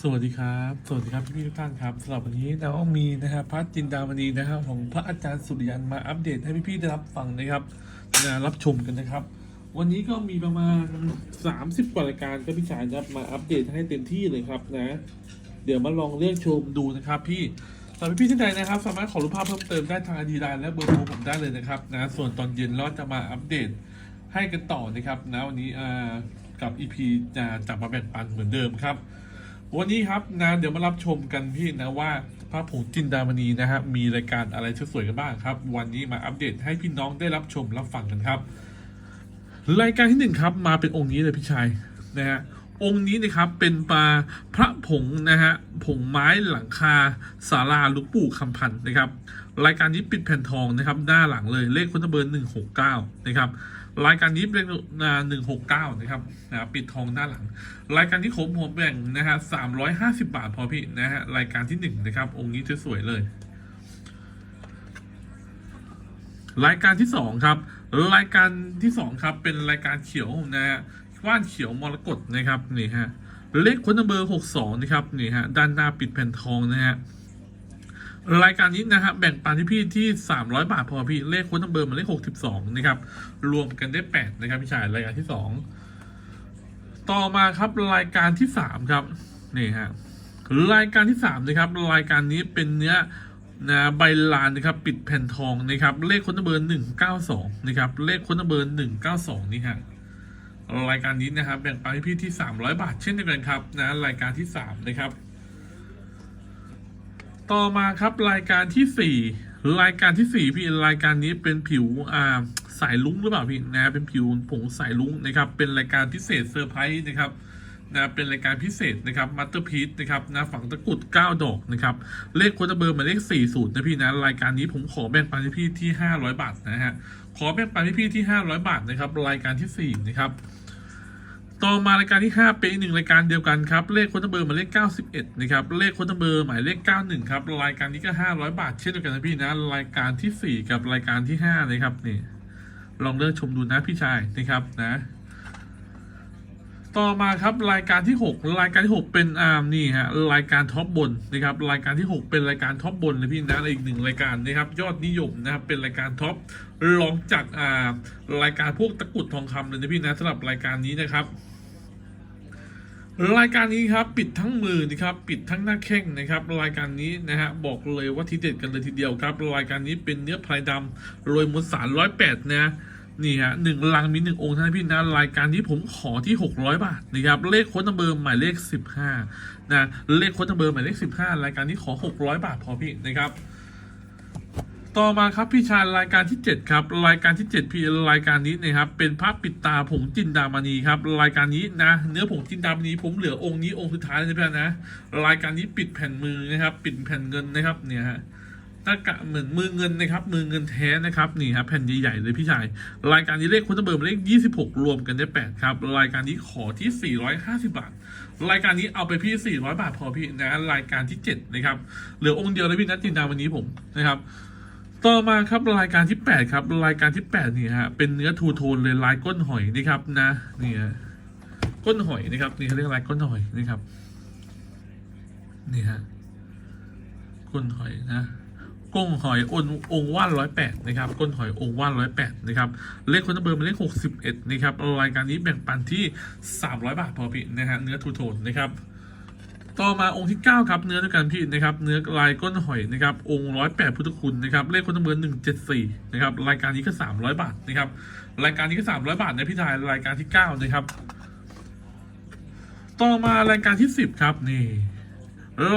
สวัสดีครับ สวัสดีครับพี่ๆทุกท่านครับสำหรับวันนี้เราก็มีนะครับพระจินดามณีนะครับของพระอาจารย์สุริยันมาอัปเดตให้พี่ๆได้รับฟังนะครับนะรับชมกันนะครับ วันนี้ก็มีประมาณ 30 กว่ารายการก็พี่ชายนะครับมาอัปเดตให้เต็มที่เลยครับนะ เดี๋ยวมาลองเลือกชมดูนะครับ พี่สำหรับพี่ๆท่านใดนะครับ สามารถขอรูปภาพเพิ่มเติมได้ทางอดีไลน์และเบอร์โทรผมได้เลยนะครับนะส่วนตอนเย็นเราจะมาอัปเดตให้กันต่อนะครับนะวันนี้อ่ากับ EP จะจับมาแบ่งปันเหมือนเดิมครับ วันนี้ครับนะเดี๋ยวมารับชมกันพี่นะว่าพระผงจินดามณีนะฮะมีรายการอะไรสวยๆกันบ้างครับ วันนี้มาอัปเดตให้พี่น้องได้รับชมรับฟังกันครับ รายการที่หนึ่งครับมาเป็นองค์นี้เลยพี่ชายนะฮะองค์นี้นะครับเป็นปลาพระผงนะฮะผงไม้หลังคาศาลาลูกปู่คำพันธ์นะครับ รายการนี้ปิดแผ่นทองนะครับหน้าหลังเลยเลขคุณเบอร์หนึ่งหกเก้านะครับ รายการนี้เป็นหนึ่งหกเก้านะครับนะปิดทองหน้าหลัง รายการที่ผมผมแบ่งนะฮะสามร้อยห้าสิบาทพอพี่นะฮะรายการที่หนึ่งนะครับ องค์นี้สวยเลย รายการที่สองครับ รายการที่สองครับ เป็นรายการเขียวนะฮะว่านเขียวมรกตนะครับนี่ฮะเลขคนเบอร์หกสองนะครับนี่ฮะด้านหน้าปิดแผ่นทองนะฮะ รายการนี้นะฮะแบ่งปันที่พี่ที่สามร้อยบาทพอพี่เลขค้นเบอร์มันเลขหกสิบสองนะครับ รวมกันได้แปดนะครับพี่ชายรายการที่สองต่อมาครับรายการที่สามครับนี่ฮะรายการที่สามนะครับ รายการนี้เป็นเนื้อนะใบลานนะครับปิดแผ่นทองนะครับ เลขค้นเบอร์หนึ่งเก้าสองนะครับ เลขค้นเบอร์หนึ่งเก้าสองนี่ฮะรายการนี้นะครับแบ่งปันให้พี่ที่สามร้อยบาทเช่นเดียวกันครับนะรายการที่สามนะครับ ต่อมาครับรายการที่สี่รายการที่สี่พี่รายการนี้เป็นผิวอ่าสายลุ้งหรือเปล่าพี่นะเป็นผิวผงสายลุ้งนะครับเป็นรายการพิเศษเซอร์ไพรส์นะครับนะเป็นรายการพิเศษนะครับมัตเตอร์พีซนะครับนะฝังตะกุด 9 ดอกนะครับเลขโคนเบอร์หมายเลข40นะพี่นะรายการนี้ผมขอแบ่งปันให้พี่ที่ 500 บาทนะฮะขอแบ่งปันให้พี่ที่ 500 บาทนะครับรายการที่4นะครับ ต่อมารายการที่ 5 เป็นอีกหนึ่งรายการเดียวกันครับ เลขโคนเบอร์หมายเลข 91 นะครับ เลขโคนเบอร์หมายเลข 91 ครับ รายการนี้ก็ 500 บาทเช่นเดียวกันนะพี่นะ รายการที่ 4 กับรายการที่ 5 นะครับนี่ลองเลือกชมดูนะพี่ชายนะครับนะ ต่อมาครับรายการที่ 6 รายการที่ 6 เป็นอ่านี่ฮะรายการท็อปบนนะครับรายการที่ 6 เป็นรายการท็อปบนเลยพี่นะอีกหนึ่งรายการนะครับยอดนิยมนะครับเป็นรายการท็อปรองจากอ่ารายการพวกตะกรุดทองคำเลยนะพี่นะสำหรับรายการนี้นะครับรายการนี้ครับปิดทั้งมือนะครับปิดทั้งหน้าแข้งนะครับ รายการนี้นะฮะบอกเลยว่าทีเด็ดกันเลยทีเดียวครับ รายการนี้เป็นเนื้อพลายดำโรยมวลสารร้อยแปดนะ นี่ฮะหนึ่งลังมีหนึ่งองค์ท่านพี่นะรายการที่ผมขอที่หกร้อยบาทนะครับเลขโค้ดนัมเบอร์หมายเลขสิบห้านะเลขโค้ดนัมเบอร์หมายเลขสิบห้ารายการนี้ขอหกร้อยบาทพอพี่นะครับ ต่อมาครับพี่ชายรายการที่เจ็ดครับ รายการที่เจ็ดพี่รายการนี้นะครับเป็นพระปิดตาผงจินดามณีครับรายการนี้นะเนื้อผงจินดามณีผมเหลือองค์นี้องค์สุดท้ายเลยนะพี่นะรายการนี้ปิดแผ่นมือนะครับปิดแผ่นเงินนะครับเนี่ยฮะ หน้ากากเหมือนมือเงินนะครับ มือเงินแท้นะครับนี่ครับแผ่นใหญ่ๆเลยพี่ชาย รายการนี้เลขคุณเบอร์เลข 26 รวมกันได้8ครับรายการนี้ขอที่ 450 บาท รายการนี้เอาไปพี่ 400 บาทพอพี่นะรายการที่ 7 นะครับเหลือองค์เดียวเลยพี่นัทจินดาวันนี้ผมนะครับต่อมาครับรายการที่ 8 ครับ รายการที่8นี่ฮะเป็นเนื้อทูโทนเลยลายก้นหอยนะครับนะนี่ฮะก้นหอยนะครับนี่เขาเรียกลายก้นหอยนะครับนี่ฮะก้นหอยนะ ก้งหอยอนองว่านร้อยแปดนะครับก้นหอยองว่านร้อยแปดนะครับเลขคนเบอร์เป็นเลขหกสิบเอ็ดนะครับรายการนี้แบ่งปันที่สามร้อยบาทพอพี่นะฮะเนื้อทูโทนนะครับต่อมาองค์ที่เก้าครับ เนื้อด้วยกันพี่นะครับ เนื้อลายก้นหอยนะครับ องค์ร้อยแปดพุทธคุณนะครับ เลขคนเบอร์หนึ่งเจ็ดสี่นะครับ รายการนี้ก็สามร้อยบาทนะครับ รายการนี้ก็สามร้อยบาทนะพี่ชาย รายการที่เก้านะครับ ต่อมารายการที่สิบครับนี่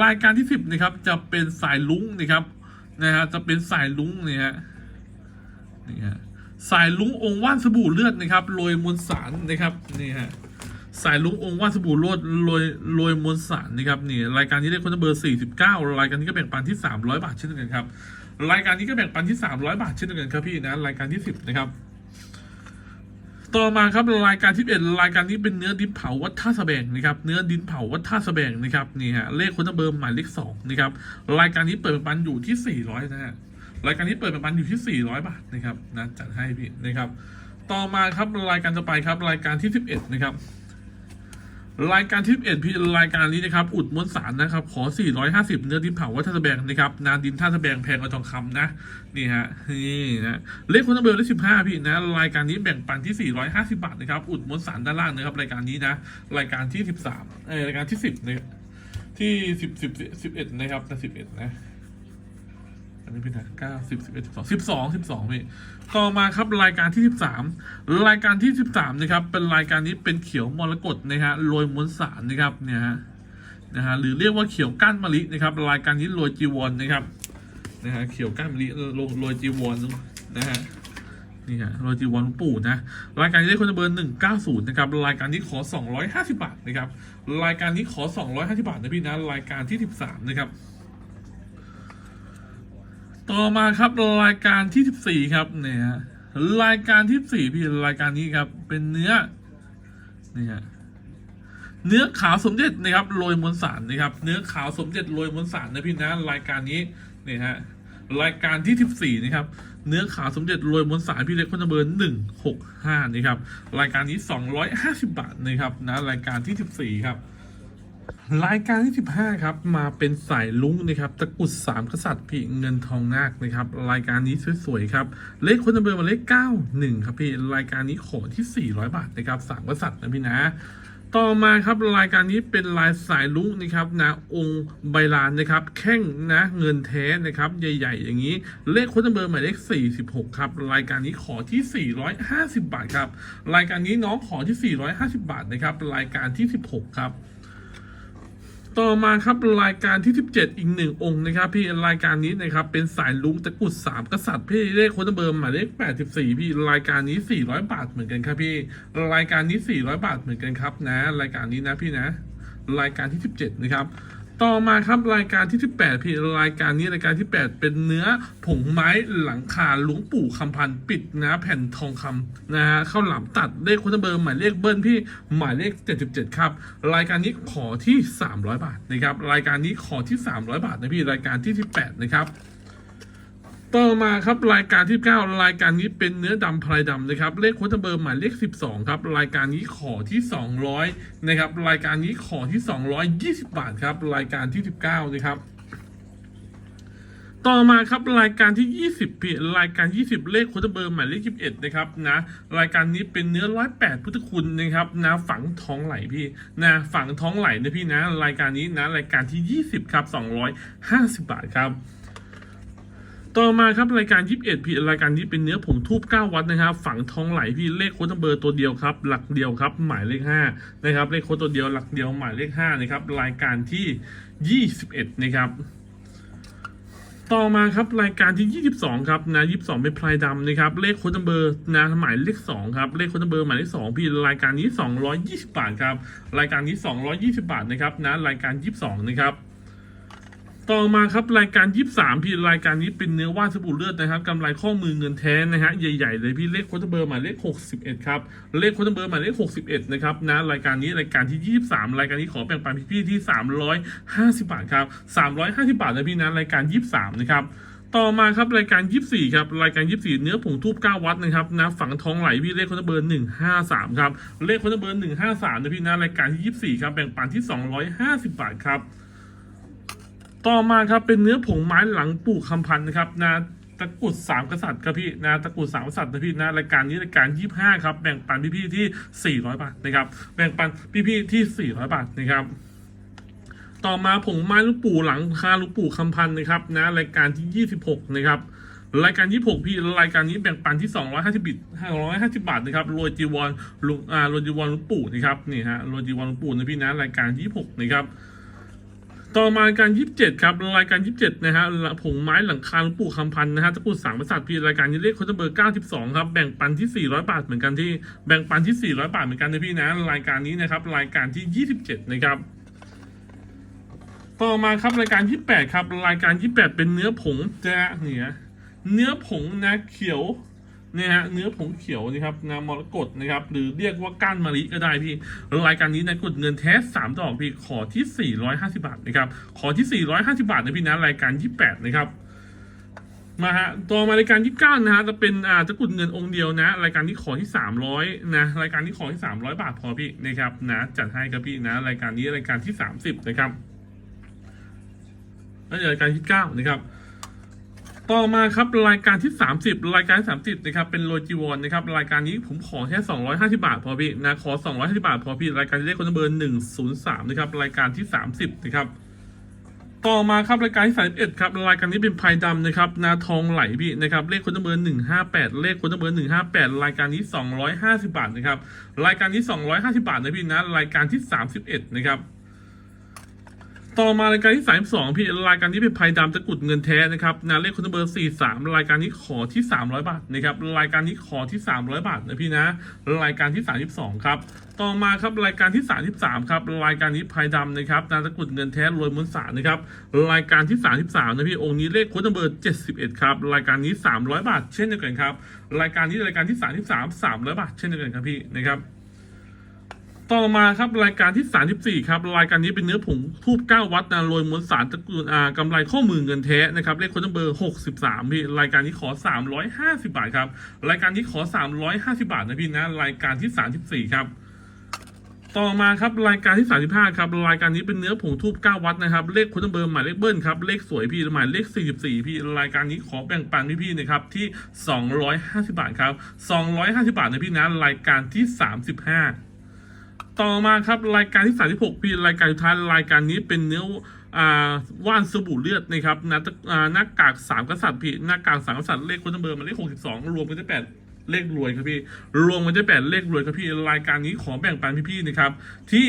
รายการที่สิบนะครับ จะเป็นสายลุ้งนะครับ นะฮะจะเป็นสายลุ้งเนี่ยฮะนี่ฮะสายลุ้งองค์ว่านสบู่เลือดนะครับโรยมวลสารนะครับนี่ฮะสายลุ้งองค์ว่านสบู่เลือดโรยโรยมวลสารนะครับนี่รายการนี้ได้คนเบอร์ 49 รายการนี้ก็แบ่งปันที่ 300 บาทเช่นเดียวกันครับรายการนี้ก็แบ่งปันที่ 300 บาทเช่นเดียวกันครับพี่นะรายการที่ 10 นะครับ ต่อมาครับรายการที่เอ็ดรายการนี้เป็นเนื้อดินเผาวัดท่าสแบงนะครับเนื้อดินเผาวัดท่าสแบงนะครับนี่ฮะเลขคนเบอร์หมายเลขสองนะครับรายการนี้เปิดเป็นปันอยู่ที่สี่ร้อยนะฮะรายการนี้เปิดเป็นปันอยู่ที่สี่ร้อยบาทนะครับนะจัดให้พี่นะครับ ต่อมาครับรายการจะไปครับรายการที่11นะครับ รายการที่11พี่รายการนี้นะครับ อุดมวลสารนะครับ ขอ 450 เนื้อดินเผาวัดท่าตะแบงนะครับ นาดินท่าตะแบงแพงกว่าทองคำนะ นี่ฮะ นี่นะเลขคนตะเบลเลข15 พี่นะ รายการนี้แบ่งปันที่ 450 บาทนะครับ อุดมวลสารด้านล่างนะครับ รายการนี้นะ รายการที่ 13เออรายการที่ 10นะครับที่ 10 10 11 นะครับแต่11 นะ นนี้เป็นเก้าสิบสิบเอ็ดสิบสองสิบสองสิบสองพี่ต่อมาครับรายการที่สิบสามรายการที่สิบสามนะครับ เป็นรายการนี้เป็นเขียวมรกตนะฮะโรยมวลสารนะครับเนี่ยฮะนะฮะหรือเรียกว่าเขียวก้านมะลินะครับ รายการนี้โรยจีวรนะครับนะฮะเขียวก้านมะลิโรยโรยจีวรนะฮะนี่ฮะโรยจีวรหลวงปู่นะรายการนี้ได้คนเบอร์หนึ่งเก้าศูนย์นะครับรายการนี้ขอสองร้อยห้าสิบาทนะครับรายการนี้ขอสองร้อยห้าสิบาทนะพี่นะรายการที่สิบสามนะครับ ต่อมาครับรายการที่สิบสี่ครับเนี่ยฮะรายการที่สี่พี่รายการนี้ครับ เป็นเนื้อเนี่ฮะเนื้อขาวสมเด็จนะครับโรยมวลสารนะครับ เนื้อขาวสมเด็จโรยมวลสารนะพี่นะรายการนี้เนี่ยฮะรายการที่สิบสี่นะครับ เนื้อขาวสมเด็จโรยมวลสารพี่เล็กคนเบอร์หนึ่งหกห้านี่ครับ รายการนี้สองร้อยห้าสิบบาทนะครับนะรายการที่สิบสี่ครับ รายการที่ 15 ครับ มาเป็นสายลุ้งนะครับตะกุดสามกษัตริย์พี่เงินทองนาคนะครับ รายการนี้สวยๆครับ เลขคนเบอร์มาเลข 91 ครับพี่รายการนี้ขอที่ 400 บาทนะครับสามกษัตริย์นะพี่นะ ต่อมาครับรายการนี้เป็นลายสายลุ้งนะครับนะองค์ใบลานนะครับแข้งนะเงินแท้นะครับใหญ่ๆ อย่างนี้ เลขคนเบอร์หมายเลข 46 ครับ รายการนี้ขอที่ 450 บาทครับรายการนี้น้องขอที่ 450 บาทนะครับรายการที่ 16 ครับ ต่อมาครับรายการที่ 17 อีกหนึ่งองค์นะครับ พี่รายการนี้นะครับเป็นสายลุงตะกุดสามกษัตริย์พี่เลขคนเบิร์หมายเลข84 พี่รายการนี้ 400 บาทเหมือนกันครับพี่รายการนี้ 400 บาทเหมือนกันครับนะ รายการนี้นะพี่นะ รายการที่ 17 นะครับ ต่อมาครับรายการที่ 18พี่รายการนี้รายการที่ 8 เป็นเนื้อผงไม้หลังคาหลวงปู่คำพันปิดนะแผ่นทองคำนะฮะข้าวหลามตัดเลขโคนเบอร์หมายเลขเบิ้ลพี่หมายเลข 77 ครับ รายการนี้ขอที่ 300 บาทนะครับรายการนี้ขอที่ 300 บาทนะพี่รายการที่ 18 นะครับ ต่อมาครับรายการที่ 9 รายการนี้เป็นเนื้อดำพลายดำนะครับเลขค้ดเบอร์หมายเลข 12 ครับ รายการนี้ขอที่ 200 นะครับ รายการนี้ขอที่ 220 บาทครับ รายการที่ 19 นะครับ ต่อมาครับรายการที่ 20พี่รายการ 20 เลขค้ดเบอร์หมายเลข21นะครับนะรายการนี้เป็นเนื้อ 108 พุทธคุณนะครับนะฝังท้องไหลพี่นะฝังท้องไหลนะพี่นะ รายการนี้นะรายการที่ 20 ครับ 250 บาทครับ ต่อมาครับรายการ 21พี่รายการนี้เป็นเนื้อผงทูบ9วัดนะครับ ฝังทองไหลพี่เลขโค้ดเบอร์ตัวเดียวครับ หลักเดียวครับ หมายเลข5นะครับเลขโค้ดตัวเดียวหลักเดียวหมายเลข5นะครับรายการที่ 21 นะครับต่อมาครับรายการที่ 22 ครับนะ22 เป็นพลายดำนะครับเลขโค้ดเบอร์นะหมายเลข2ครับเลขโค้ดเบอร์หมายเลข2พี่รายการนี้ 220 บาทครับรายการนี้ 220 บาทนะครับนะรายการ 22 นะครับ ต่อมาครับรายการ 23 พี่รายการนี้เป็นเนื้อว่านสบู่เลือดนะครับกำไรข้อมือเงินแท้นะฮะใหญ่ๆเลยพี่เลขโค้ดเบอร์หมายเลข 61 ครับเลขโค้ดเบอร์หมายเลข 61 นะครับนะรายการนี้รายการที่ 23 รายการนี้ขอแบ่งปันพี่ๆที่ 350 บาทครับ 350 บาทนะพี่นะรายการ 23 นะครับต่อมาครับรายการ 24 ครับรายการ 24 เนื้อผงทูบ9 วัดนะครับนะฝังทองไหลพี่เลขโค้ดเบอร์ 153 ครับเลขโค้ดเบอร์ 153นะพี่นะรายการที่ 24 ครับแบ่งปันที่ 250 บาทครับ ต่อมาครับเป็นเนื้อผงไม้หลังปู่คำพันธ์นะครับนะตะกรุดสามกษัตริย์ครับพี่นะตะกรุดสามกษัตริย์นะพี่นะรายการนี้รายการยี่ห้าครับแบ่งปันพี่ๆที่สี่ร้อยบาทนะครับแบ่งปันพี่ๆที่สี่ร้อยบาทนะครับต่อมาผงไม้ลูกปู่หลังคาลูกปู่คำพันธ์นะครับนะรายการที่ยี่สิบหกนะครับ รายการยี่หกพี่รายการนี้แบ่งปันที่สองร้อยห้าสิบบิตห้าร้อยห้าสิบาทนะครับโรยจีวรลุงอ่าโรยจีวรลุงปู่นะครับนี่ฮะโรยจีวรลุงปู่นะพี่นะรายการยี่หกนะครับ ต่อมารายการ 27 ครับรายการ 27 นะฮะผงไม้หลังคาหลวงปู่คำพันนะฮะตะกรุดสามประสาทพีรายการนี้เลขโค้ดเบอร์ 92 ครับ แบ่งปันที่ 400 บาทเหมือนกันที่แบ่งปันที่ 400 บาทเหมือนกันนะพี่นะ รายการนี้นะครับรายการที่ 27 นะครับต่อมาครับรายการ 28 ครับ รายการ 28 เป็นเนื้อผงนะเนี่ยเนื้อผงนะเขียว นี่ยฮะเนื้อผงเขียวนะครับนะมรกตนะครับ หรือเรียกว่าก้านมะลิก็ได้พี่รายการนี้นะกดเงินแท้สามดอกพี่ขอที่ 450 บาทนะครับขอที่ 450 บาทนะพี่นะรายการ 28 นะครับมาฮะต่อมารายการยี่สิบเก้านะฮะจะเป็นอ่าตะกุดเงินองค์เดียวนะ รายการที่ขอที่สามร้อยนะรายการที่ขอที่สามร้อยบาทพอพี่นะครับนะจัดให้ครับพี่นะรายการนี้รายการที่สามสิบนะครับแล้วเดี๋ยวรายการที่เก้านะครับ ต่อมาครับรายการที่ 30 รายการที่30นะครับเป็นโลจิวอนนะครับรายการนี้ผมขอแค่ 250 บาทพอพี่นะขอ 250 บาทพอพี่รายการที่เลขคนเบอร์103นะครับรายการที่ 30นะครับต่อมาครับรายการที่31ครับรายการนี้เป็นพายดำนะครับนาทองไหลพี่นะครับเลขคนเบอร์158 เลขคนเบอร์158 รายการนี้ 250 บาทนะครับรายการนี้ 250 บาทนะพี่นะรายการที่ 31นะครับ ต่อมารายการที่ 32 พี่รายการนี้เป็นภัยดำตะกุดเงินแท้นะครับนาเลขคนเบอร์ 43 รายการนี้ขอที่ 300 บาทนะครับรายการนี้ขอที่ 300 บาทนะพี่นะ รายการที่ 32 ครับต่อมาครับรายการที่ 33 ครับรายการนี้ภัยดำนะครับนาตะกุดเงินแท้รวยมวลสารนะครับรายการที่ 33นะพี่องค์นี้เลขคนเบอร์ 71 ครับรายการนี้ 300 บาทเช่นเดียวกันครับรายการนี้รายการที่ 33 300 บาทเช่นเดียวกันครับพี่นะครับ ต่อมาครับรายการที่ 34 ครับ รายการนี้เป็นเนื้อผงทูบ9วัดนาโรยมวลสารตระกูลอ่ากำไรข้อมือเงินแท้นะครับเลขคนเบอร์ 63 พี่รายการนี้ขอ 350 บาทครับ รายการนี้ขอ 350 บาทนะพี่นะ รายการที่ 34 ครับต่อมาครับรายการที่ 35 ครับ รายการนี้เป็นเนื้อผงทูบ9วัดนะครับ เลขคนเบอร์หมายเลขเบิ้ลครับ เลขสวยพี่หมายเลข 44 พี่ รายการนี้ขอแบ่งปันพี่พี่นะครับที่ 250 บาทครับ 250 บาทนะพี่นะ รายการที่ 35 ต่อมาครับรายการที่ 36พี่รายการสุดท้ายรายการนี้เป็นเนื้ออ่าว่านสบู่เลือดนะครับนะอ่าหน้ากากสามกษัตริย์พี่หน้ากากสามกษัตริย์เลขคนเบอร์มาเลข62รวมกันได้แปดเลขรวยครับพี่รวมกันได้แปดเลขรวยครับพี่รายการนี้ขอแบ่งปันพี่ๆนะครับที่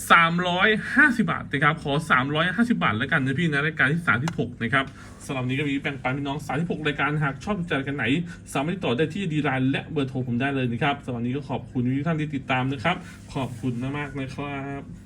350 บาทนะครับขอ 350 บาทแล้วกันนะพี่นะรายการที่ 36 นะครับสำหรับนี้ก็มีแบ่งปันพี่น้อง 36 รายการหากชอบจัดกันไหน สามารถติดต่อได้ที่ดีไลน์และเบอร์โทรผมได้เลยนะครับสำหรับนนี้ก็ขอบคุณทุกท่านที่ติดตามนะครับ ขอบคุณมากๆนะครับ